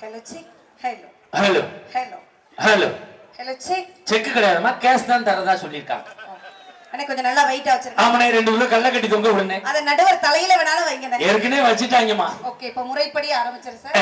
Hello check hello hello hello hello hello check check கிடையாதுமா cash தான் தரதா சொல்லியிருக்காங்க. அண்ணே கொஞ்சம் நல்லா வெயிட்டா வச்சிருக்கேன் ஆமாண்ணே ரெண்டு கிலோ கல்ல கட்டி தொங்க விடுனே அத நடுவர் தலையில வேணாலும் வைங்க ஏற்கனவே வச்சுட்டாங்கம்மா. ஓகே இப்ப முறைப்படி ஆரம்பிச்சிரு சார்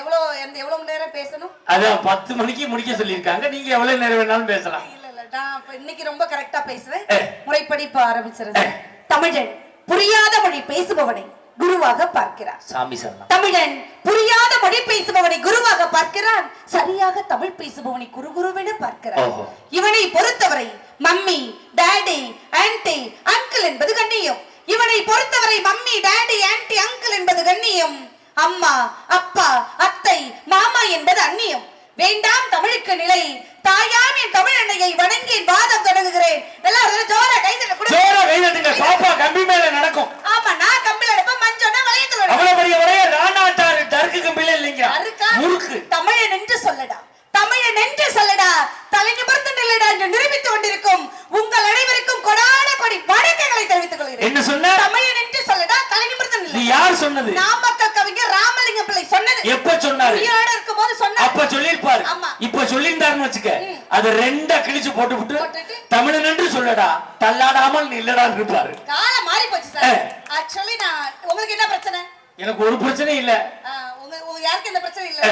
எவ்வளவு எந்த எவ்வளவு மணி நேரம் பேசணும்? அதான் பத்து மணிக்கு முடிக்க சொல்லியிருக்காங்க. நீங்க எவ்வளவு நேரம் வேணாலும் பேசலாம். இல்ல இல்ல நான் இன்னைக்கு ரொம்ப கரெக்டா பேசுவேன். முறைப்படி இப்ப ஆரம்பிச்சிரு சார் தமிழன் புரியாத மொழி பேசுபவனை. குருவாக பார்க்கிறார். சாமி சரணம். தமிழன் புரியாத மொழி பேசுபவனை குருவாக பார்க்கிறான். சரியாக தமிழ் பேசுபவனை குரு குருவென பார்க்கிறான். இவனை பொறுத்தவரை மம்மி டாடி ஆன்டி அங்கிள் என்பது கண்ணியம். இவனை பொறுத்தவரை மம்மி டாடி ஆன்டி அங்கிள் என்பது கண்ணியம். அம்மா அப்பா அத்தை மாமா என்பது அந்நியம். வேண்டாம் தமிழுக்கு நிலை. தாயாம் என் தமிழ் அன்னையை வணங்கி என் வாதம் தொடங்குகிறேன். எல்லாரும் ஜோர கொடு ஜோரா கை தட்டுங்க பாப்பா கம்பி மேல நடக்கும். ஆமா நான் கம்பில எடுப்பேன் மஞ்சோன்னா வளையத்துல. அவ்வளவு பெரிய ஒரே ராணாட்டாரு டருக்கு கம்பில இல்லைங்க? முறுக்கு. தமிழன் என்று சொல்லடா. தமிழன் என்று சொல்லடா. தலை நிமிர்ந்து நில்லடா என்று நிரூபித்துக் கொண்டிருக்கும் உங்கள் அனைவருக்கும் கொடான கொடி வணக்கங்களை தெரிவித்துக் கொள்கிறேன். என்ன சொன்ன? தமிழன் என்று சொல்லடா தலை நிமிர்ந்து நில்லு யார் சொன்னது? நாமக்கல் கவிஞர் ராமலிங்கம் பிள்ளை சொன்னது. எப்ப சொன்னாரு? உயிரோட இருக்கும்போது வச்சுக்க. அது ரெண்டா கிழிச்சு போட்டு விட்டு? தமிழன் என்று சொல்லடா தள்ளாடாமல் நில்லடா இருப்பாரு காலம் மாறி போச்சு. சார் ஆக்சுவலி நான் உங்களுக்கு என்ன பிரச்சனை எனக்கு ஒரு பிரச்சனையும் இல்ல உங்க யாருக்கு எந்த பிரச்சனை இல்ல.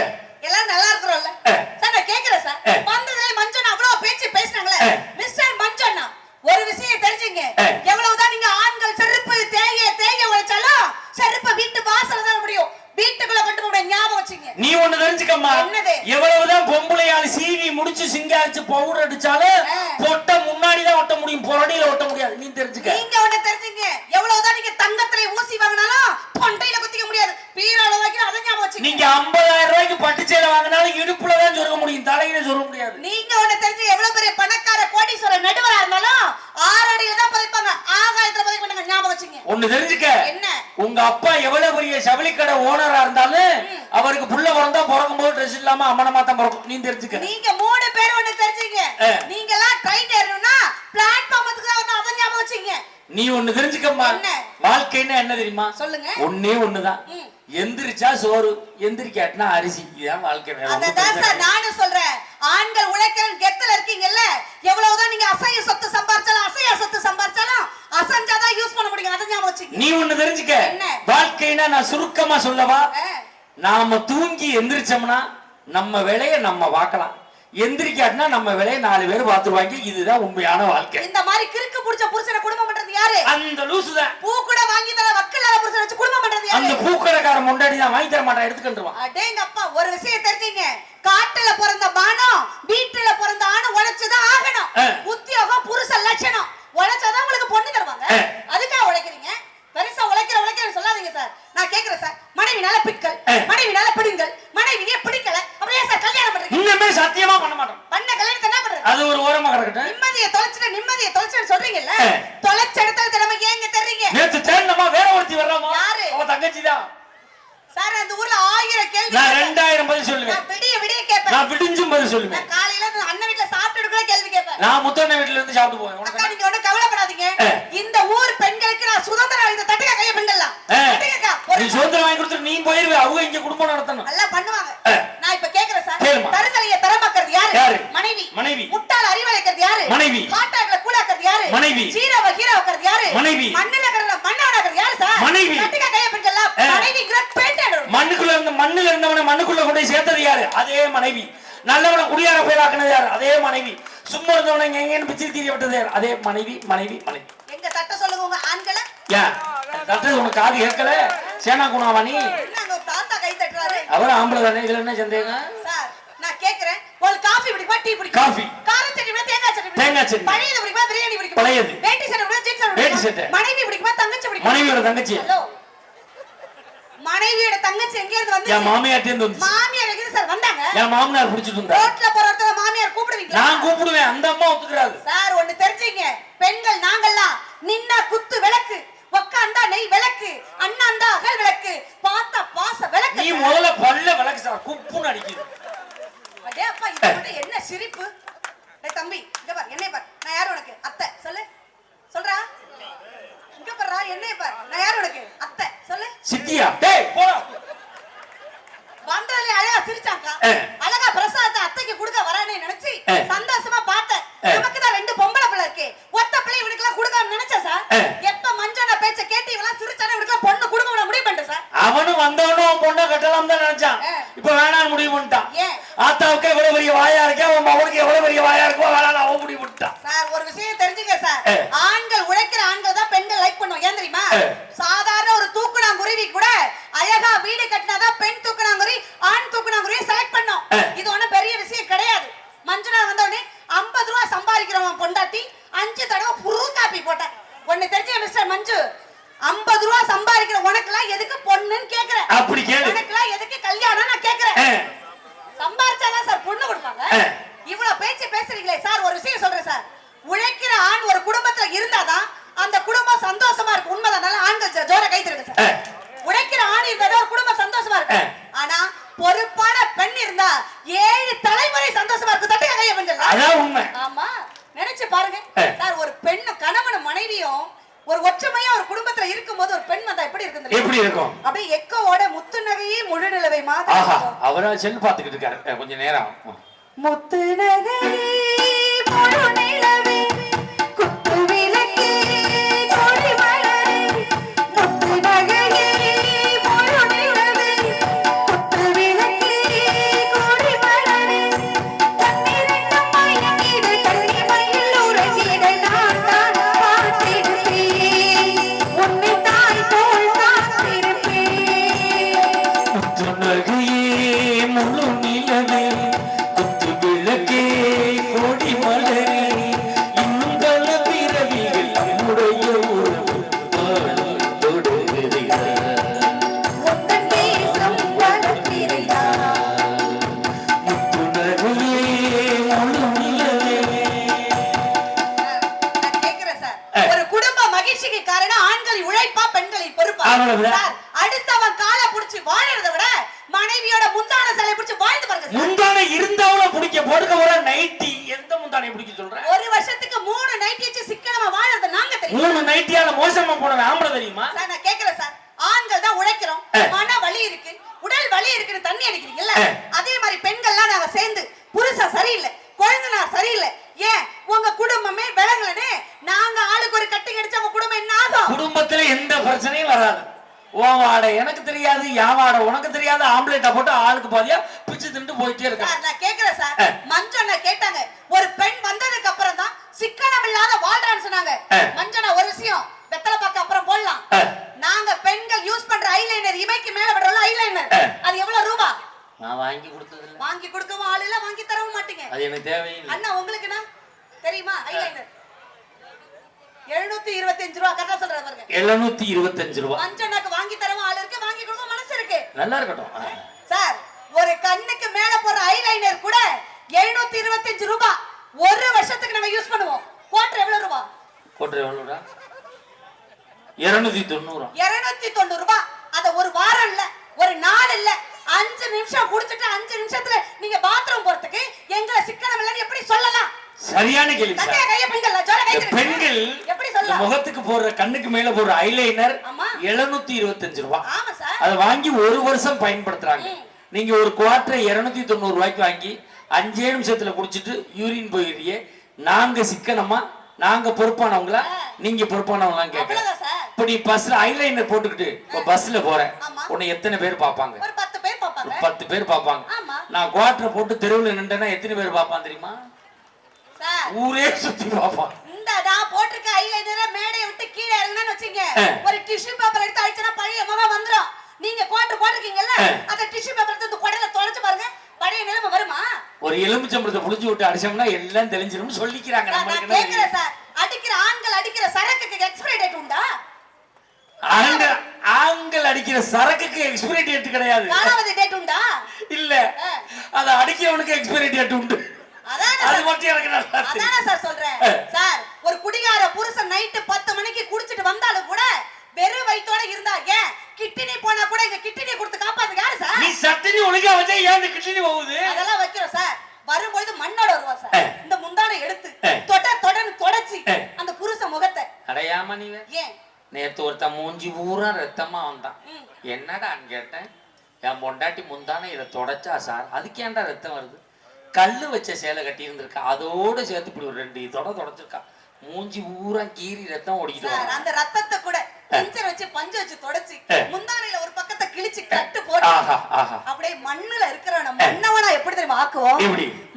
எல்லாரும் நல்லா இருக்கிறோம்ல. சார் நான் கேக்குறேன் சார். வந்ததுல மஞ்சள் அவ்வளவு பேச்சு பேசுனாங்களே. மிஸ்டர் மஞ்சண்ணா ஒரு விஷயம் தெரிஞ்சுங்க. எவ்வளவுதான் நீங்க ஆண்கள் செருப்பு தேய தேய உழைச்சாலும் செருப்பை வீட்டு வாசல்ல தான் முடியும். வீட்டுக்குள்ள கொண்டு போக ஞாபகம் வச்சுங்க. நீ ஒண்ணு தெரிஞ்சுக்கம்மா? எவ்வளவுதான் பொம்பளையாள் சீவி முடிச்சு சிங்காரிச்சு பவுடர் அடிச்சாலும். பொட்ட முன்னாடி தான் ஒட்ட முடியும். புறடியில ஒட்ட முடியாது. நீ தெரிஞ்சுக்க. நீங்க ஒண்ணு தெரிஞ்சுங்க. எவ்வளவுதான் நீங்க தங்கத்துல ஊசி வாங்கினாலும் பொண்டையில குத்திக்க முடியாது. பீரோல வைக்கிற அதை ஞாபகம் வச்சுங்க. நீங்க 50000 ரூபாய்க்கு பட்டு சேலை வாங்கினாலும் இடுப்புல தான் சொருக முடியும். தலையில சொருக முடியாது. நீங்க ஒண்ணு தெரிஞ்சு எவ்வளவு பெரிய பணக்கார கோடீஸ்வரர் நடுவரா இருந்தாலும் ஆறு அடியில தான் பதிப்பாங்க. ஆகாயத்துல பதிக்க மாட்டாங்க. ஞாபகம் வச்சுங்க. ஒண்ணு தெரிஞ்சுக்க. என்ன? உங்க அப்பா எவ்வளவு பெரிய சபளிக்கடை ஓனரா இருந்தாலும் அவருக்கு புள்ள பிறந்தா பிறக்கும் போது ட்ரெஸ் இல்லாம அம்மனமா தான் பிறக்கும். நீ தெரிஞ்சுக்க. நீங்க மூணு பேர் ஒண்ணு தெரிஞ்சுங்க. நீங்க எல்லாம் ட்ரெயின் ஏறணும்னா தான் வரணும் அதை ஞாபகம் வச்சுங்க. நீ ஒண்ணு தெரிஞ்சுக்கம்மா? வாழ்க்கைன்னா என்ன தெரியுமா? சொல்லுங்க. ஒண்ணே ஒண்ணுதான். எந்திரிச்சா சோறு எந்திரிக்காட்டினா அரிசி. இதுதான் வாழ்க்கை. நானும் சொல்றேன். ஆண்கள் உழைக்கிற கெத்துல இருக்கீங்கல்ல? எவ்வளவுதான் நீங்க அசைய சொத்து சம்பாரிச்சாலும் அசைய சொத்து சம்பாரிச்சாலும் அசஞ்சாதான் யூஸ் பண்ண முடியும். அதை ஞாபகம் வச்சுங்க நீ ஒண்ணு தெரிஞ்சுக்க? வாழ்க்கைனா நான் சுருக்கமா சொல்லவா. நாம தூங்கி எந்திரிச்சோம்னா நம்ம வேலையை நம்ம பார்க்கலாம் எந்திரிக்காட்டினா நம்ம வேலையை நாலு பேர் பார்த்துருவாங்க. இதுதான் உண்மையான வாழ்க்கை. இந்த மாதிரி கிறுக்கு புடிச்ச புருஷனை குடும்பம் பண்றது யாரு? அந்த லூசு தான் பூ கூட வாங்கி தர வக்கலார புருஷனை வச்சு குடும்பம் பண்றது அந்த யாரு பூக்கடைக்கார முன்னாடி தான் வாங்கி தர மாட்டான் எடுத்துக்கிட்டுருவான் அடேங்கப்பா ஒரு விஷயம் தெரிஞ்சுங்க. காட்டுல பிறந்த மானம் வீட்டுல பிறந்த ஆணும் உழைச்சுதான் ஆகணும். உத்தியோகம் புருஷ லட்சணம். உழைச்சாதான் உங்களுக்கு பொண்ணு தருவாங்க. அதுக்காக உழைக்கிறீங்க. பெருசா உழைக்கிற உழைக்கிற சொல்லாதீங்க சார். நான் கேக்குறேன் சார். மனைவி நல்ல பிட்கள். மனைவி நல்ல பிடிங்கள் மனைவியே பிடிக்கல. அப்படியே சார் கல்யாணம் பண்றீங்க. இன்னுமே சத்தியமா பண்ண மாட்டோம். பண்ண கல்யாணத்தை என்ன பண்றது? அது ஒரு ஓரமா கிடக்கட்டும். நிம்மதியை தொலைச்சிட்டு நிம்மதியை தொலைச்சிட்டு சொல்றீங்கல்ல. தொலைச்ச இடத்துல திறமை ஏங்க தெரியுங்க? நேத்து தேர்ந்தமா வேற ஒருத்தி வர்றாமா? யாரு? அவ தங்கச்சி தான் சார் அந்த ஊர்ல ஆயிரம் கேள்வி நான். ரெண்டாயிரம் பதில் சொல்லுவேன். நான் விடிய விடிய கேட்பேன். நான் விடிஞ்சும் பதில் சொல்லுவேன். நான் காலையில அண்ணன் வீட்டுல சாப்பிட்டு கூட கேள்வி கேட்பேன். நான் முத்தண்ண வீட்டுல இருந்து சாப்பிட்டு போவேன். உனக்கு நீங்க ஒண்ணும் கவலைப்படாதீங்க. இந்த ஊர் பெண்களுக்கு நான் சுதந்திரம் இந்த தட்டுக்க கைய பெண்கள்லாம் ஆ. தட்டுக்கக்கா, நீ ஒரு சுதந்திரம் வாங்கி கொடுத்துட்டு நீ போயிருவே அவங்க இங்க குடும்பம் நடத்தணும் நல்லா பண்ணுவாங்க ஆ. நான் இப்ப கேக்குறேன் சார் கேளுமா. தருதலைய தரமாக்குறது யாரு யாரு? மனைவி மனைவி. முட்டாள் அறிவழைக்கிறது யாரு மனைவி. ஹாட்டாக்ல கூலாக்குறது யாரு மனைவி. ஜீரோவ ஹீரோக்கிறது யாரு மனைவி. மண்ணுல கிடந்த மண்ணவனாக்குறது யாரு சார் மனைவி. தட்டுக்க கைய பெண்கள்லாம் ஆ. மனைவிங்கிற பெண் மண்ணுக்குள்ள இருந்த மண்ணுல இருந்தவனை மண்ணுக்குள்ள கொண்டு போய் சேர்த்தது யாரு அதே மனைவி நல்லவனை குடியார பேராக்குனது யாரு அதே மனைவி சும்மா இருந்தவனை எங்கன்னு பிச்சு விட்டது யாரு அதே மனைவி மனைவி மனைவி எங்க தட்ட சொல்லுங்க உங்க உனக்கு காது கேட்கல சேனா குணாவா நீ? என்ன அங்க ஒரு தாத்தா கை தட்டுறாரு? அவர் ஆம்பளை தானே இதுல என்ன சந்தேகம்? சார் நான் கேக்குறேன். ஒரு காஃபி பிடிக்குமா டீ பிடிக்குமா? காஃபி. கார சட்னி பிடிக்குமா தேங்காய் சட்னி தேங்காய் சட்னி. பழையது பிடிக்குமா பிரியாணி பிடிக்குமா? பழையது. வேட்டி சட்டை பிடிக்குமா ஜீன்ஸ் சட்டை வேட்டி பிடிக்குமா? சட்டை. மனைவி பிடிக்குமா தங்கச்சி பிடிக்குமா? மனைவியோட தங்கச்சி. ஹலோ. மனைவியோட தங்கச்சி எங்க இருந்து என் வந்து மாமியார்ட்டே இருந்து மாமியார் எங்க சார் வந்தாங்க? என் மாமனார் பிடிச்சிட்டு இருந்தா ரோட்ல போற இடத்துல மாமியார் கூப்பிடுவீங்களா? நான் கூப்பிடுவேன். அந்த அம்மா ஒத்துக்கிறாரு சார் ஒண்ணு தெரிஞ்சுங்க பெண்கள் நாங்கெல்லாம் நின்னா குத்து விளக்கு. உக்காந்தா நெய் விளக்கு அண்ணாந்தா அகல் விளக்கு பார்த்தா பாச விளக்கு. நீ முதல்ல பல்ல விளக்கு சார் குப்புன்னு அடிக்குது. அடே அப்பா இது மட்டும் என்ன சிரிப்பு? டேய் தம்பி இங்க பார் என்னைய பார். நான் யார் உனக்கு? அத்தை. சொல்லு. சொல்றா? இங்க பாருடா என்னைய பார். நான் யார் உனக்கு? அத்தை. சொல்லு. சித்தியா? டேய் போடா. வந்ததுல அழகா சிரிச்சாக்கா அழகா பிரசாத் அத்தைக்கு கொடுக்க வரானே நினைச்சு சந்தோஷமா பார்த்தேன் நமக்கு தான் ரெண்டு பொம்பளை பொண்ணு இவனுக்குலாம் கொடுக்க நினைச்சா சார்? எப்ப மஞ்சான பேச்ச கேட்டு இவெல்லாம் சிரிச்சானே இவனுக்குலாம் பொண்ணு கொடுக்க முடிவு பண்ணிட்டேன் சார். அவனும் வந்தவனும் அவன் கட்டலாம் தான் நினைச்சான். இப்ப வேணாம் முடிவு பண்ணிட்டான். ஆத்தாவுக்கு எவ்வளவு பெரிய வாயா இருக்கே உன் மகனுக்கு எவ்வளவு பெரிய வாயா இருக்கோ வேணாம் அவன் முடிவு பண்ணிட்டான். சார் ஒரு விஷயம் தெரிஞ்சுங்க சார். ஆண்கள் உழைக்கிற ஆண்கள் தான் பெண்கள் லைக் பண்ணுவோம் ஏன் தெரியுமா? சாதாரண ஒரு தூக்குனா குருவி கூட அழகா வீடு கட்டினாதான் பெண் தூக்குனா ஆண் தூக்கு எக்கோவோட முத்து நகையே முழு நிலவை மாதிரி ஆஹா. அவரா செல் பாத்துக்கிட்டு இருக்காரு கொஞ்ச நேரம் முத்து நகையே முழு நிலவே ஒரு கட்டி கடிச்சா உங்க குடும்பம் என்ன ஆகும்? குடும்பத்துல எந்த பிரச்சனையும் வராது. உன் வாடை எனக்கு தெரியாது என் வாடை உனக்கு தெரியாது ஆம்பளேட்டா போட்டு ஆளுக்கு பாதியா பிச்சு தின்ட்டு போயிட்டே இருக்கான் சார் நான் கேக்குறேன் சார். ஆ. மஞ்சண்ணா கேட்டாங்க. ஒரு பெண் வந்ததுக்கு அப்புறம் தான் சிக்கனம் இல்லாத வாழ்றான்னு சொன்னாங்க. ஆ. மஞ்சண்ணா ஒரு விஷயம். வெத்தலை பாக்க அப்புறம் போடலாம். நாங்க பெண்கள் யூஸ் பண்ற ஐலைனர் இமைக்கு மேல விடுறோம் ஐலைனர். அது எவ்வளவு ரூபா? நான் வாங்கி கொடுத்தது இல்ல வாங்கி கொடுக்கவும் ஆள் இல்ல வாங்கி தரவும் மாட்டீங்க. அது எனக்கு தேவையில்லை அண்ணா உங்களுக்குன்னா தெரியுமா? ஐலைனர் எழுநூத்தி இருபத்தஞ்சு ரூபா கரெக்டா சொல்ற பாருங்க. எழுநூத்தி இருபத்தஞ்சு ரூபா. மஞ்சண்ணாக்கு வாங்கி தரவும் ஆள் இருக்கு வாங்கி கொடுக்கவும் மனசு இருக்கு. நல்லா இருக்கட்டும். சார் ஒரு கண்ணுக்கு மேல போற ஐலைனர் கூட 725 இருபத்தஞ்சு ரூபாய் ஒரு வருஷத்துக்கு நம்ம யூஸ் பண்ணுவோம். குவார்டர் எவ்வளவு ரூபா? கோட்டை எவ்வளோடா இருநூத்தி தொண்ணூறா 290 தொண்ணூறு ரூபாய் அத ஒரு வாரம் இல்ல ஒரு நாள் இல்ல அஞ்சு நிமிஷம் குடிச்சிட்டு அஞ்சு நிமிஷத்துல நீங்க பாத்ரூம் போறதுக்கு எங்களை சிக்கனம் இல்லைன்னு எப்படி சொல்லலாம்? சரியான கேள்வி பெண்கள் முகத்துக்கு போடுற கண்ணுக்கு மேல போடுற ஐலைனர். எழுநூத்தி இருபத்தஞ்சு ரூபா. ஆமா சார். அதை வாங்கி ஒரு வருஷம் பயன்படுத்துறாங்க. நீங்க ஒரு குவார்டர் இருநூத்தி தொண்ணூறு ரூபாய்க்கு வாங்கி அஞ்சே நிமிஷத்துல குடிச்சிட்டு யூரின் போயிடுறியே நாங்க சிக்கனமா நாங்க பொறுப்பானவங்களா? நீங்க பொறுப்பானவங்களாம் சார். இப்ப நீ பஸ்ல ஐலைனர் போட்டுக்கிட்டு இப்ப பஸ்ல போறேன். உன்னை எத்தனை பேர் பாப்பாங்க பத்து பேர் பாப்பாங்க நான் குவார்டர் போட்டு தெருவுல நின்றேன்னா எத்தனை பேர் பாப்பான் தெரியுமா? ஊரே சுத்தி பாப்பான் இந்த நான் போட்டிருக்க ஐலைனர மேடையை விட்டு கீழே இறங்குனேன்னு வச்சுங்க. ஒரு டிஷ்யூ பேப்பர் எடுத்து அடிச்சனா பழைய முகம் வந்துரும். நீங்க கோட்டு போட்டிருக்கீங்கல்ல. அந்த டிஷ்யூ பேப்பர் எடுத்து குடல தொலைச்சு பாருங்க. பழைய நிலைமை வருமா? ஒரு எலுமிச்சம்பழத்தை புளிச்சு விட்டு அடிச்சோம்னா எல்லாம் தெளிஞ்சிரும் சொல்லிக்கிறாங்க நான் கேக்குறேன்? சார். அடிக்கிற ஆண்கள் அடிக்கிற சரக்குக்கு எக்ஸ்பைரி டேட் உண்டா? ஆண்கள் ஆண்கள் அடிக்கிற சரக்குக்கு எக்ஸ்பிரி டேட் கிடையாது. காலாவதி டேட் உண்டா? இல்ல. அத அடிக்கிறவனுக்கு எக்ஸ்பிரி டேட் உண்டு. அது சார்? மட்டும் எனக்கு நல்லா தெரியும். அதானே சார் சொல்றேன். சார் ஒரு குடிகார புருஷன் நைட்டு பத்து மணிக்கு குடிச்சிட்டு வந்தாலும் கூட வெறும் வயித்தோட இருந்தா ஏன்? கிட்டினி போனா கூட இங்க கிட்டினி கொடுத்து காப்பாத்து யாரு சார்? நீ சட்டினி ஒழுங்கா வச்சா ஏன் இந்த கிட்னி போகுது? அதெல்லாம் வைக்கிறோம் சார். வரும்பொழுது மண்ணோட வருவா சார். இந்த முந்தானை எடுத்து. தொட தொடன்னு தொடச்சி. அந்த புருஷ முகத்தை. அடையாம நீ. ஏன்? நேத்து ஒருத்தன் மூஞ்சி பூரா ரத்தமா வந்தான். என்னடான்னு கேட்டேன். என் பொண்டாட்டி முந்தானே இதை தொடச்சா சார்? அதுக்கு ஏன்டா ரத்தம் வருது? கல்லு வச்ச சேலை கட்டி இருந்திருக்கா. அதோட சேர்த்து இப்படி ஒரு ரெண்டு இதோட தொடச்சிருக்கா. மூஞ்சி பூரா கீறி ரத்தம் ஓடிக்கிட்டு அந்த ரத்தத்தை கூட டென்ஷன் வச்சு பஞ்சு வச்சு தொடச்சி. முந்தானையில ஒரு பக்கத்தை கிழிச்சு கட்டு போட்டு அப்படியே மண்ணுல இருக்கிறவன மன்னவனா எப்படி தெரியுமா ஆக்குவோம்?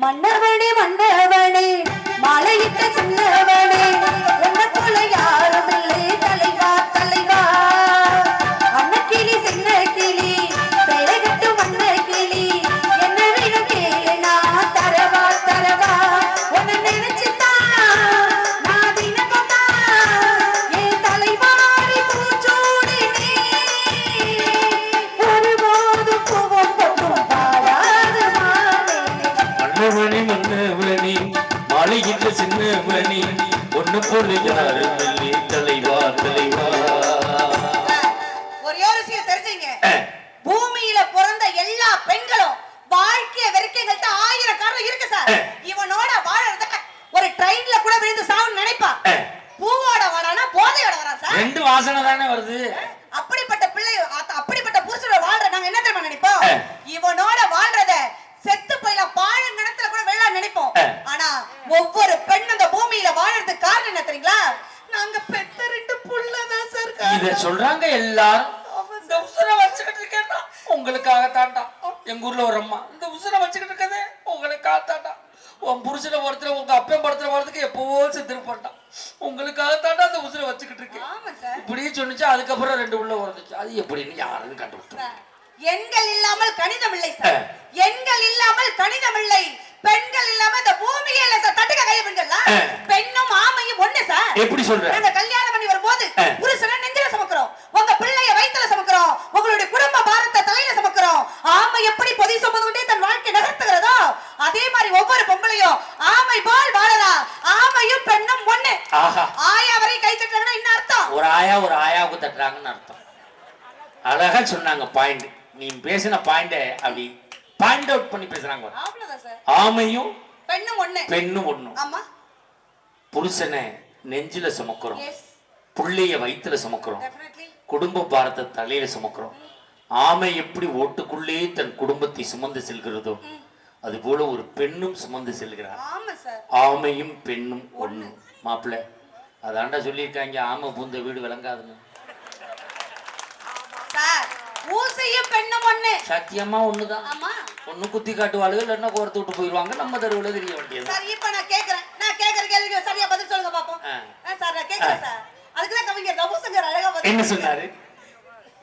மன்னவனே மன்னவனே மலையிட்ட சின்னவனே உன்னை போல யாரும் இல்லை தலைவா தலைவா. அப்படிப்பட்ட பிள்ளை அப்படிப்பட்ட புருஷனோட வாழ்ற நாங்க என்ன தெரியுமா நினைப்போம். இவனோட வாழ்றத செத்து போயில பாழ நிலத்துல கூட வெள்ளம் நினைப்போம். ஆனா ஒவ்வொரு பெண் அந்த பூமியில வாழறதுக்கு காரணம் என்ன தெரியுங்களா? நாங்க பெத்த ரெண்டு புள்ளதான் சார் இத. சொல்றாங்க எல்லாரும். இந்த உசுரை வச்சுக்கிட்டு இருக்கேன்னா உங்களுக்காக தாண்டா எங்க ஊர்ல ஒரு அம்மா. இந்த உசுரை வச்சுக்கிட்டு இருக்கதே உங்களுக்காக தாண்டா உன் புருஷனை ஒருத்தர் உங்க அப்பன் படத்துல வரதுக்கு எப்பவோ செத்துருப்பான்டா உங்களுக்காக தாண்டா அந்த உசுரை வச்சுக்கிட்டு இருக்கேன். இப்படியே சொன்னிச்சு அதுக்கப்புறம் ரெண்டு உள்ள வந்துச்சு அது எப்படின்னு யாரும் கண்டுபிடிச்சோம் சார், எண்கள் இல்லாமல் கணிதம் இல்லை சார். எண்கள் இல்லாமல் கணிதம் இல்லை. பெண்கள் இல்லாம இந்த பூமியே இல்ல சார். தட்டுக்க கைய பெண்கள்லாம் அஹ். பெண்ணும் ஆமையும் ஒண்ணு சார். எப்படி சொல்ற? கல்யாணம் பண்ணி வரும்போது. புருஷனை நெஞ்சில சுமக்கிறோம் உங்க பிள்ளைய வயித்துல சுமக்கிறோம் உங்களுடைய குடும்ப பாரத்தை தலையில சுமக்கிறோம் ஆமை எப்படி பொதி சுமந்துட்டே தன் வாழ்க்கை நகர்த்துகிறதோ அதே மாதிரி ஒவ்வொரு பொம்பளையும் ஆமை போல் வாழறா ஆமையும் பெண்ணும் ஒண்ணு ஆஹா ஆயா வரை கை தட்டுறாங்கன்னா என்ன அர்த்தம்? ஒரு ஆயா ஒரு ஆயாவுக்கு தட்டுறாங்கன்னு அர்த்தம். அழகா சொன்னாங்க பாயிண்ட் நீ பேசின பாயிண்ட அப்படி பாயிண்ட் அவுட் பண்ணி பேசுறாங்க ஆமையும் பெண்ணும் ஒண்ணு. பெண்ணும் ஒண்ணும். ஆமா. புருஷனை நெஞ்சில சுமக்கிறோம். புள்ளைய வயித்துல சுமக்கிறோம். குடும்ப பாரத்தை தலையில சுமக்கிறோம். ஆமை எப்படி ஓட்டுக்குள்ளே தன் குடும்பத்தை சுமந்து செல்கிறதோ அதுபோல ஒரு பெண்ணும் சுமந்து செல்கிறார். ஆமையும் பெண்ணும் ஒண்ணு. மாப்பிள்ளை அதாண்டா சொல்லியிருக்காங்க ஆமை பூந்த வீடு விளங்காதுன்னு. சார். ஊசியும் பெண்ணும் ஒண்ணு. சத்தியமா ஒண்ணுதான். ஆமா. ஒண்ணு குத்தி காட்டுவாளுங்க இல்லைன்னா கோர்த்து விட்டு போயிடுவாங்க. நம்ம தெருவுல தெரிய வேண்டியது. சார் இப்ப நான் கேக்குறேன். நான் கேக்குற கேள்விக்கு சரியா பதில் சொல்லுங்க பாப்போம். சார் நான் கேக்குறேன் சார். அதுக்குதான் கவிஞர் ரகுசங்கர் அழகா என்ன சொன்னாரு?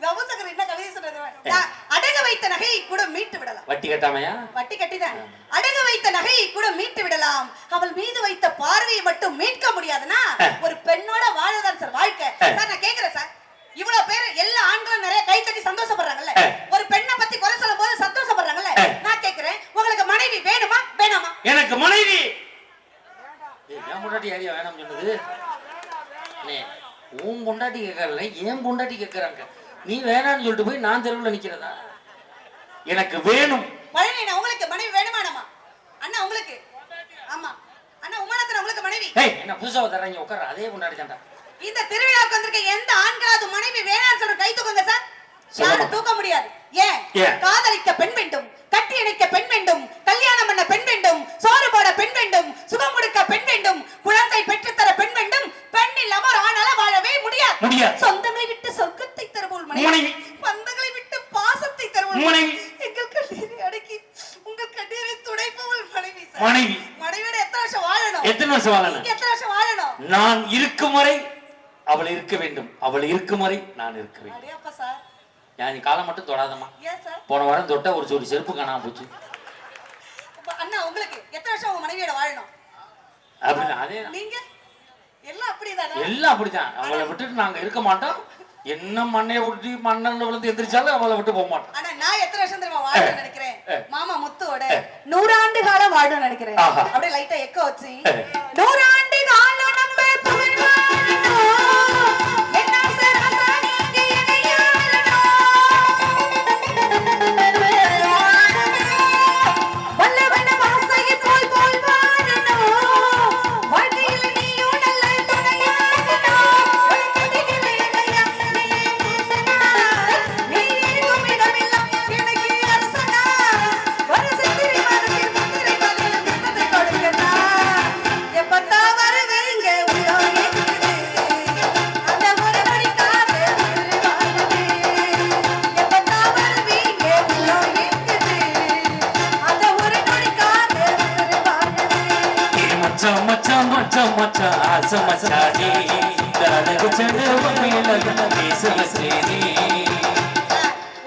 என்ன கவிதை சொல்றது நான் அடகு வைத்த நகையை கூட மீட்டு விடலாம். வட்டி கட்டாமையா? வட்டி கட்டிதான். அடகு வைத்த நகையை கூட மீட்டு விடலாம். அவள் மீது வைத்த பார்வையை மட்டும் மீட்க முடியாதுன்னா ஒரு பெண்ணோட வாழதான் சார் வாழ்க்கை. சார் நான் கேக்குறேன் சார். இவ்வளவு பேர் எல்லா ஆண்களும் நிறைய கை தட்டி சந்தோஷப்படுறாங்கல்ல. ஒரு பெண்ணை பத்தி குறை சொல்லும் போது சந்தோஷப்படுறாங்கல்ல நான் கேக்குறேன். உங்களுக்கு மனைவி வேணுமா? வேணாமா? எனக்கு மனைவி! ஏய், என் பொண்டாட்டி யாரையா வேணாம் சொன்னது? உன் பொண்டாட்டி கேட்கறல என் பொண்டாட்டி கேட்கறாங்க நீ வேணாம்னு சொல்லிட்டு போய் நான் தெருவுல நிக்கிறதா? எனக்கு வேணும். பழனி உங்களுக்கு மனைவி வேணுமா வேணாமா அண்ணா உங்களுக்கு? ஆமா. அண்ணா உமானத்தன் உங்களுக்கு மனைவி? ஏய் என்ன புதுசா தர்றீங்க உட்கார அதே பொண்டாட்டி தான்டா. இந்த திருவிழாவுக்கு வந்திருக்க எந்த ஆண்களாவது மனைவி வேணாம்னு சொல்ற கை தூக்குங்க சார். யாரும் தூக்க முடியாது. ஏன்? காதலிக்க பெண் வேண்டும் கட்டி இணைக்க பெண் வேண்டும் கல்யாணம் பண்ண பெண் வேண்டும் சோறு போட பெண் வேண்டும் சுகம் கொடுக்க பெண் வேண்டும் குழந்தை பெற்றுத்தர பெண் வேண்டும் பெண் இல்லாம ஒரு ஆணால வாழவே முடியாது. சொந்தங்களை விட்டு சொர்க்கத்தை தருவோல் மனைவி. பந்தங்களை விட்டு பாசத்தை தருவோல் மனைவி. எங்கள் கண்ணீரை அடக்கி உங்கள் கண்ணீரை துடைப்பவள் மனைவி. மனைவி. மனைவியோட எத்தனை வருஷம் வாழணும் எத்தனை வருஷம் வாழணும் எத்தனை வருஷம் வாழணும் நான் இருக்கும் வரை அவள் இருக்க வேண்டும் அவள் இருக்கும் வரை நான் இருக்க நீ காலம் மட்டும் தொடாதம்மா. போன வாரம் தொட்ட ஒரு ஜோடி செருப்பு காணாம போச்சு. அண்ணா உங்களுக்கு எத்தனை வருஷம் உங்க மனைவியோட வாழணும்? அப்படின்னு அதே. நீங்க? எல்லாம் அப்படிதானா? எல்லாம் அப்படிதான். அவளை விட்டுட்டு நாங்க இருக்க மாட்டோம். என்ன மண்ணைய விட்டு மண்ணல்ல விழுந்து எந்திரிச்சாலும் அவளை விட்டு போக மாட்டோம். ஆனா நான் எத்தனை வருஷம் தெரியுமா வாழணும்னு நினைக்கிறேன். மாமா முத்துவோட நூறாண்டு காலம் வாழணும்னு நினைக்கிறேன். அப்படியே லைட்டா எக்க வச்சு. நூறாண்டு காலம்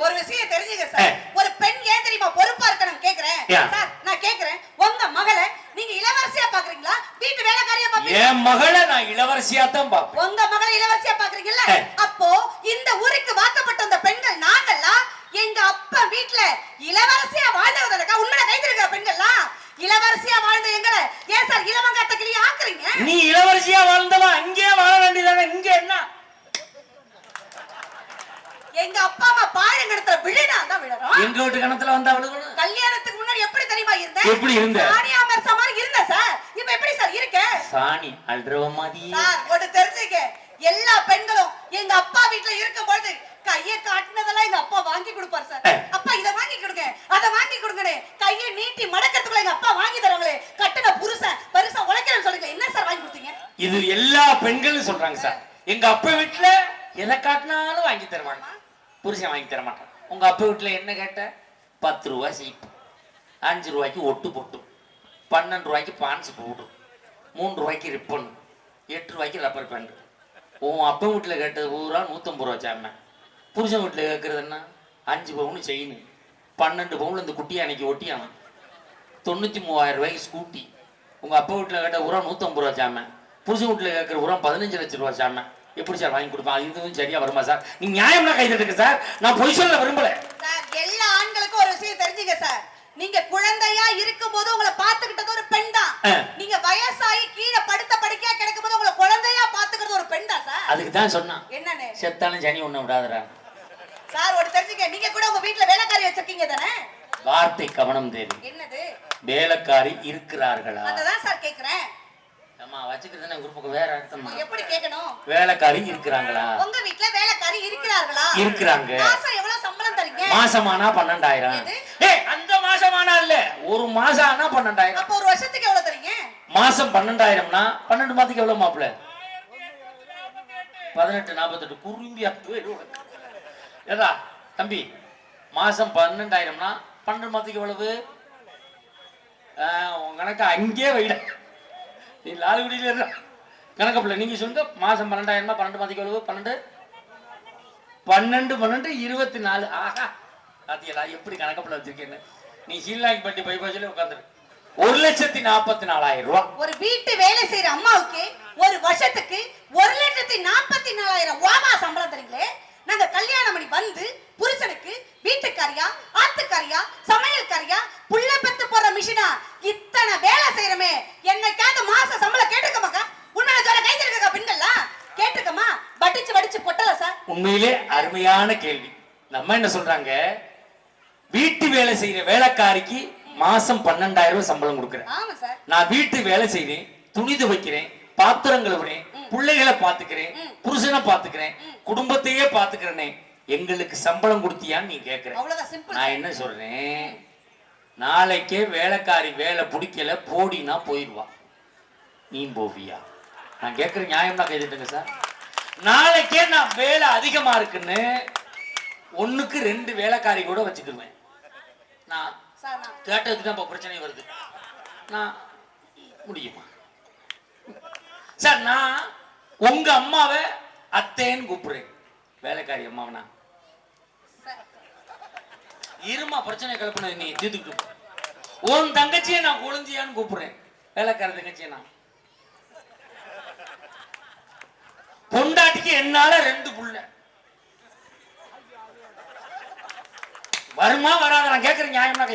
ஒரு விஷயம் தெரிஞ்சுக்க. சார். ஒரு பெண் ஏன் தெரியுமா பொறுப்பா இருக்கணும் கேக்குறேன்? சார் நான் கேக்குறேன். உங்க மகளை நீங்க இளவரசியா பாக்குறீங்களா? வீட்டு வேலைக்காரியா பாக்குறீங்களா? என் மகளை நான் இளவரசியா தான் பாப்பேன். உங்க மகளை இளவரசியா பாக்குறீங்கல்ல. அப்போ இந்த ஊருக்கு வாக்கப்பட்ட அந்த பெண்கள் நாங்கெல்லாம் எங்க அப்பா வீட்ல இளவரசியா வாழ்ந்தவதற்கா உண்மையில கைத்திருக்கிற பெண்கள்லாம் இளவரசியா வாழ்ந்த எங்களை ஏன் சார் இளவங்காத்த கிளியா ஆக்குறீங்க? நீ இளவரசியா வாழ்ந்தவன் அங்கேயே வாழ வேண்டியதானே இங்க என்ன? எங்க அப்பா அம்மா பாழங்கடத்துல விழுனா தான் விழறோம். எங்க வீட்டு கணத்துல வந்தா விழுகணும் கல்யாணத்துக்கு முன்னாடி எப்படி தெரியுமா இருந்தேன்? எப்படி இருந்த? சானியா மிர்சா மாதிரி இருந்தேன் சார். இப்ப எப்படி சார் இருக்க? சாணி அல்றவ மாதிரி. சார் ஒண்ணு தெரிஞ்சுக்க. எல்லா பெண்களும் எங்க அப்பா வீட்ல இருக்கும்போது கைய காட்டுனதெல்லாம் எங்க அப்பா வாங்கி கொடுப்பாரு சார். அப்பா இத வாங்கி கொடுங்க. அத வாங்கி கொடுங்கனே. கையை நீட்டி மடக்கிறதுக்குள்ள எங்க அப்பா வாங்கி தருவாங்களே கட்டுன புருஷன் பெருசா உழைக்கிறேன்னு சொல்லுங்க என்ன சார் வாங்கி கொடுத்தீங்க? இது எல்லா பெண்களும் சொல்றாங்க சார். எங்க அப்பா வீட்டுல எதை காட்டினாலும் வாங்கி தர மாட்டான் புருஷன் வாங்கி தர மாட்டான். உங்க அப்பா வீட்டுல என்ன கேட்ட? பத்து ரூபா சீப்பு அஞ்சு ரூபாய்க்கு ஒட்டு போட்டும் பன்னெண்டு ரூபாய்க்கு பான்ஸ் போடும் மூணு ரூபாய்க்கு ரிப்பன் எட்டு ரூபாய்க்கு ரப்பர் பேண்ட் உன் அப்பா வீட்டுல கேட்டது பூரா நூத்தம்பது ரூபா சாம. புருஷன் வீட்டுல கேட்கறது என்ன? அஞ்சு பவுன் செயின் பன்னெண்டு பவுன் இந்த குட்டியை அன்னைக்கு ஒட்டியானு. தொண்ணூத்தி மூவாயிரம் ரூபாய்க்கு ஸ்கூட்டி உங்க அப்பா வீட்டுல கேட்ட உரம் நூத்தம்பது ரூபா சாம. புருஷன் வீட்டுல கேட்கற உரம் பதினஞ்சு லட்சம் ரூபா சாம. எப்படி சார் வாங்கி கொடுப்பான் இதுவும் சரியா வருமா சார்? நீ நியாயம்னா கை தட்டுங்க சார். நான் பொய் சொல்ல விரும்பல. சார் எல்லா ஆண்களுக்கும் ஒரு விஷயம் தெரிஞ்சுங்க சார். நீங்க குழந்தையா இருக்கும்போது உங்களை பாத்துக்கிட்டது ஒரு பெண் தான். நீங்க வயசாகி கீழே படுத்த படுக்கையா கிடக்கும்போது உங்களை குழந்தையா பாத்துக்கிறது ஒரு பெண் தான் சார். அதுக்கு தான் சொன்னான். என்னன்னு? செத்தாலும் சனி ஒண்ணு விடாதடா. சார் ஒரு தெரிஞ்சுக்க நீங்க கூட உங்க வீட்ல வேலைக்காரி வச்சிருக்கீங்க தானே? வார்த்தை கவனம் தேவை. என்னது? வேலைக்காரி இருக்கிறார்களா? அததான் சார் கேக்குறேன். அம்மா வேற அர்த்தமா. எப்படி கேட்கணும்? வேலைக்காரி இருக்கிறாங்களா? உங்க வீட்ல வேலைக்காரி இருக்கிறார்களா? இருக்கிறாங்க. மாசம் எவ்வளவு சம்பளம் தரீங்க? மாசமானா பன்னெண்டாயிரம். எது? ஏய் அந்த மாசமானா இல்ல. ஒரு மாசம் ஆனா பன்னெண்டாயிரம். அப்போ ஒரு வருஷத்துக்கு எவ்வளவு தரீங்க? மாசம் பன்னெண்டாயிரம்னா பன்னெண்டு மாதத்துக்கு எவ்வளவு பதினெட்டு நாற்பத்தெட்டு குறும்பி அப்பவே ஏதா தம்பி மாசம் பன்னெண்டாயிரம்னா பன்னெண்டு மாதத்துக்கு எவ்வளவு? உன் கணக்கு அங்கேயே வைட. நீ லால்குடியில கணக்கு பிள்ளை நீங்க சொல்லுங்க. மாசம் பன்னெண்டாயிரமா பன்னெண்டு மாதத்துக்கு எவ்வளவு? பன்னெண்டு? பன்னெண்டு பன்னெண்டு இருபத்தி நாலு. ஆஹா. பாத்தீங்களா? எப்படி கணக்கு பிள்ளை வச்சிருக்கேன்னு. நீ சீலாங்கி பட்டி பை உட்காந்துரு. ஒரு லட்சத்தி நாற்பத்தி நாலாயிரம் ரூபாய் ஒரு வீட்டு வேலை செய்யற அம்மாவுக்கு ஒரு வருஷத்துக்கு ஒரு லட்சத்தி நாற்பத்தி நாலாயிரம் ஓவா சம்பளம் தரீங்களே? நாங்க கல்யாணம் பண்ணி வந்து புருஷனுக்கு வீட்டுக்காரியா ஆத்துக்காரியா சமையல்காரியா புள்ள பெத்து போற மிஷினா இத்தனை வேலை செய்யறமே என்னைக்காவது மாச சம்பளம் கேட்டுக்கமாக்கா உன்னால சொல்ல கை திருக்கா பெண்கள்லாம் கேட்டுக்கமா வடிச்சு வடிச்சு கொட்டல சார் உண்மையிலே அருமையான கேள்வி. நம்ம என்ன சொல்றாங்க? வீட்டு வேலை செய்யற வேலைக்காரிக்கு மாசம் பன்னெண்டாயிரம் ரூபாய் சம்பளம் கொடுக்குறேன். நான் வீட்டு வேலை செய்றேன் துணி துவைக்கிறேன் பாத்திரம் கழுவுறேன் பிள்ளைகளை பாத்துக்கிறேன் புருஷனை பாத்துக்கிறேன் குடும்பத்தையே பாத்துக்கிறேனே எங்களுக்கு சம்பளம் கொடுத்தியான்னு நீ கேக்குற. நான் என்ன சொல்றேன்? நாளைக்கே வேலைக்காரி வேலை பிடிக்கல போடினா போயிடுவா நீ போவியா? நான் கேட்குற நியாயம்னா கைதிட்டுங்க சார். நாளைக்கே நான் வேலை அதிகமா இருக்குன்னு ஒண்ணுக்கு ரெண்டு வேலைக்காரி கூட வச்சுக்கிருவேன். நான் கேட்டதுக்கு தான் இப்போ பிரச்சனை வருது. நான் முடியுமா? சார் நான் உங்க அம்மாவை அத்தேன்னு கூப்பிடுறேன். வேலைக்காரி அம்மாவை நான். சார் இருமா பிரச்சனை கிளப்பினது நீ தீர்த்துக்கிட்டு. உன் தங்கச்சியை நான் குழந்தையான்னு கூப்பிடுறேன். வேலைக்கார தங்கச்சியை நான். பொண்டாட்டிக்கு என்னால ரெண்டு புள்ள. வருமா வராத? நான் கேட்கறேன் நியாயம்னா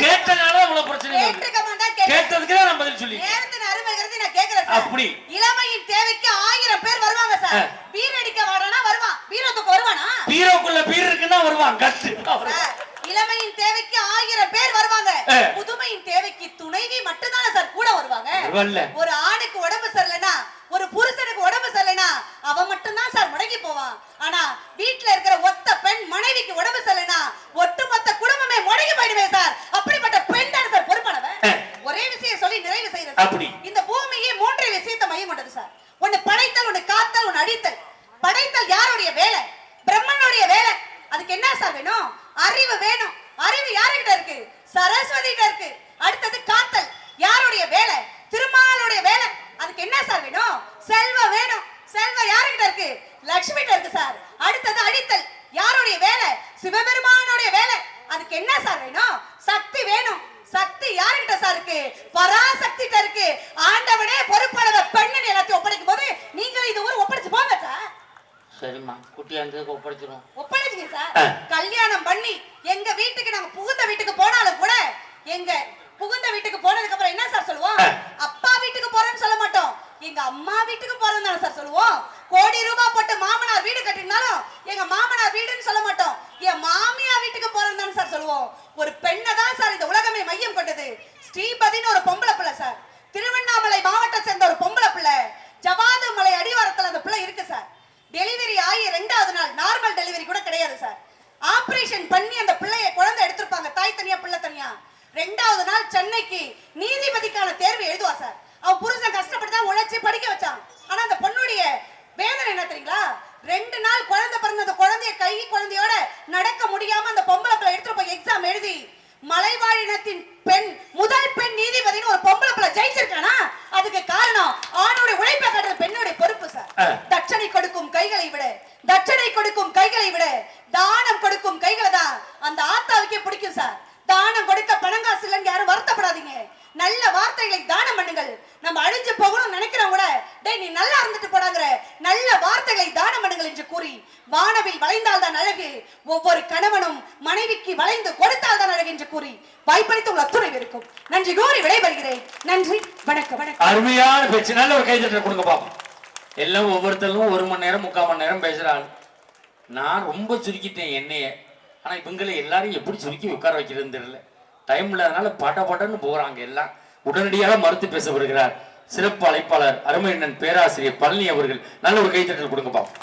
கேட்டனால இவ்வளவு பிரச்சனை கேட்டதுக்கு நான் பதில் சொல்லி. அப்படி. இளமையின் தேவைக்கு ஆயிரம் பேர் வருவாங்க சார். பீர் அடிக்க வாடானா வருவான் பீரத்துக்கு வருவானா? பீரோக்குள்ள பீர் இருக்குன்னா வருவான். சார் இளமையின் தேவைக்கு ஆயிரம் பேர் வருவாங்க. புதுமையின் தேவைக்கு துணைவி மட்டும்தானே சார் கூட வருவாங்க. ஒரு ஆணுக்கு உடம்பு சரியில்லைனா ஒரு புருஷனுக்கு உடம்பு சரியில்லைனா அவன் மட்டும்தான் சார் முடங்கி போவான். ஆனா வீட்ல இருக்கிற ஒத்த பெண் மனைவிக்கு உடம்பு சரியில்லைனா ஒட்டுமொத்த குடும்பமே முடங்கி போயிடுமே சார். அப்படிப்பட்ட பெண் தானே சார் பொறுப்பானவன். ஒரே விஷயம் சொல்லி நிறைவு செய்யறது. இந்த பூமியே மூன்றே விஷயத்தை மையம் கொண்டது சார். ஒன்னு படைத்தல் ஒன்னு காத்தல் ஒன்னு அடித்தல். படைத்தல் யாருடைய வேலை? பிரம்மனுடைய வேலை. அதுக்கு என்ன சார் வேணும்? அறிவு வேணும். அறிவு யாருகிட்ட இருக்கு? பிறகு லட்சுமிட்ட இருக்கு சார். அடுத்தது அடித்தல். யாருடைய வேலை? சிவபெருமானுடைய வேலை. அதுக்கு என்ன சார் வேணும்? சக்தி வேணும். சக்தி யாருகிட்ட சார் இருக்கு? பராசக்தி இருக்கு. ஆண்டவனே பொறுப்பாளர் பெண்ணு எல்லாத்தையும் ஒப்படைக்கும் போது நீங்க இது ஊர் ஒப்படைச்சு போங்க சார். சரிம்மா. குட்டி குட்டியானதுக்கு ஒப்படைச்சிடும் ஒப்படைச்சிங்க சார். கல்யாணம் பண்ணி எங்க வீட்டுக்கு நாங்க புகுந்த வீட்டுக்கு போனாலும் கூட எங்க புகுந்த வீட்டுக்கு போனதுக்கு அப்புறம் என்ன சார் சொல்லுவோம்? அப்பா வீட்டுக்கு போறேன்னு சொல்ல மாட்டோம். எங்க அம்மா வீட்டுக்கு போறோம் தானே சார் சொல்லுவோம். கோடி ரூபாய் போட்டு மாமனார் வீடு கட்டினாலும் எங்க மாமனார் வீடுன்னு சொல்ல மாட்டோம். என் மாமியார் வீட்டுக்கு போறேன்னு தானே சார் சொல்லுவோம். ஒரு பெண்ணை தான் சார் இந்த உலகமே மையம் கொண்டது. ஸ்ரீபதின்னு ஒரு பொம்பளை பிள்ளை சார். திருவண்ணாமலை மாவட்டம் சேர்ந்த ஒரு பொம்பளை பிள்ளை ஜவாது மலை அடிவாரத்துல அந்த பிள்ளை இருக்கு சார் டெலிவரி ஆகி ரெண்டாவது நாள் நார்மல் டெலிவரி கூட கிடையாது சார் ஆபரேஷன் பண்ணி அந்த பிள்ளைய குழந்தை எடுத்திருப்பாங்க தாய் தனியா பிள்ளை தனியா ரெண்டாவது நாள் சென்னைக்கு நீதிபதிக்கான தேர்வு எழுதுவா சார் அவன் புருஷன் கஷ்டப்பட்டு தான் உழைச்சு படிக்க வச்சான் ஆனா அந்த பொண்ணுடைய வேதனை என்ன தெரியுங்களா ரெண்டு நாள் குழந்தை பிறந்த அந்த குழந்தைய கை குழந்தையோட நடக்க முடியாம அந்த பொம்பளை பிள்ளை எடுத்துட்டு போய் எக்ஸாம் எழுதி மலைவாழினத்தின் பெண் முதல் பெண் நீதிபதினு ஒரு பொம்பளை பிள்ளை ஜெயிச்சிருக்கானா அதுக்கு காரணம் ஆணுடைய உழைப்பை காட்டுறது பெண்ணுடைய பொறுப்பு சார் ஆ. தட்சணை கொடுக்கும் கைகளை விட தட்சணை கொடுக்கும் கைகளை விட தானம் கொடுக்கும் கைகளை தான் அந்த ஆத்தாவுக்கே பிடிக்கும் சார் தானம் கொடுக்க பணங்காசு இல்லைன்னு யாரும் வருத்தப்படாதீங்க நல்ல வார்த்தைகளை தானம் பண்ணுங்கள். நம்ம அழிஞ்சு போகணும்னு நினைக்கிறவங்க கூட டேய் நீ நல்லா இருந்துட்டு போடாங்கிற. நல்ல வார்த்தைகளை தானம் பண்ணுங்கள் என்று கூறி வானவில் வளைந்தால் தான் அழகு. ஒவ்வொரு கணவனும் மனைவிக்கு வளைந்து கொடுத்தால் தான் அழகு என்று கூறி வாய்ப்பளித்து உங்கள் அத்துணை இருக்கும் நன்றி கூறி விடைபெறுகிறேன். நன்றி வணக்கம் வணக்கம். அருமையான பேச்சு. நல்ல ஒரு கைதட்டல் கொடுங்க பாப்போம். எல்லாம் ஒவ்வொருத்தரும் ஒரு மணி நேரம் முக்கால் மணி நேரம் பேசுறாள் நான் ரொம்ப சுருக்கிட்டேன் என்னைய. ஆனா இவங்களை எல்லாரும் எப்படி சுருக்கி உட்கார வைக்கிறதுன்னு தெரியல. டைம் இல்லாதனால பட படன்னு போறாங்க எல்லாம். உடனடியாக மறுத்து பேச வருகிறார். சிறப்பு அழைப்பாளர் அருமையண்ணன் பேராசிரியர் பழனி அவர்கள். நல்ல ஒரு கைத்தட்டல் கொடுங்க பாப்போம்